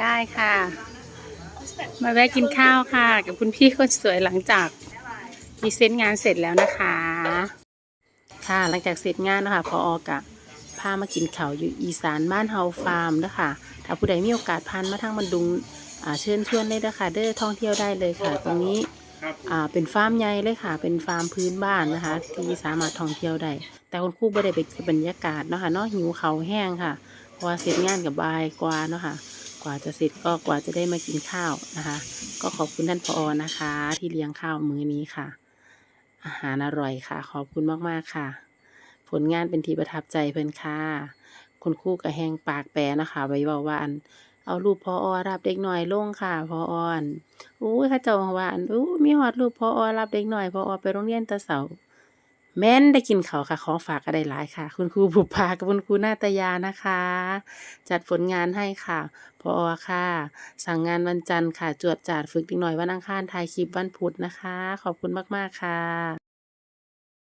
ได้ค่ะ มาแวะกินข้าวค่ะ กับคุณพี่คนสวยหลังจากพรีเซ็นงานเสร็จแล้วนะคะ ค่ะหลังจากเสร็จงานนะคะพอออกะพามากินข้าวอยู่อีสานบ้านเฮาฟาร์มนะคะถ้าผู้ใดมีโอกาสพันมาทางบันดุงเชิญชวนเลยนะคะเด้อท่องเที่ยวได้เลยค่ะ ตรงนี้เป็นฟาร์มใหญ่เลยค่ะ เป็นฟาร์มพื้นบ้านนะคะ ที่สามารถท่องเที่ยวได้ แต่คุณครูไม่ได้ไปเก็บบรรยากาศเนาะค่ะเนาะหิวเขาแห้งค่ะพราะว่าเสร็จงานกับบายกว่าเนาะค่ะ ว่าจะเสร็จก็กว่าจะได้มากินข้าวนะคะ ก็ขอบคุณท่านผอนะคะ ที่เลี้ยงข้าวมื้อนี้ค่ะ อาหารอร่อยค่ะ ขอบคุณมากๆค่ะ ผลงานเป็นที่ประทับใจเพิ่นค่ะคุณครู่กระแหงปากแปรนะคะไว้เว้าว่าอันเอารูปพออรับเด็กหน่อยลงค่ะพออ่อนอู้ข้าเจ้าว่าอันอู้มีฮอดรูปพออรับเด็กหน่อยพออไปโรงเรียนตะเสา แม่นได้กินเขาค่ะ ของฝากก็ได้หลายค่ะ คุณครูบุพากับคุณครูนาตยานะคะ จัดผลงานให้ค่ะพออค่ะ สั่งงานวันจันทร์ค่ะ จวดจาดฝึกอีกหน่อยวันอังคารถ่ายคลิปวันพุธนะคะ ขอบคุณมาก ๆ ค่ะ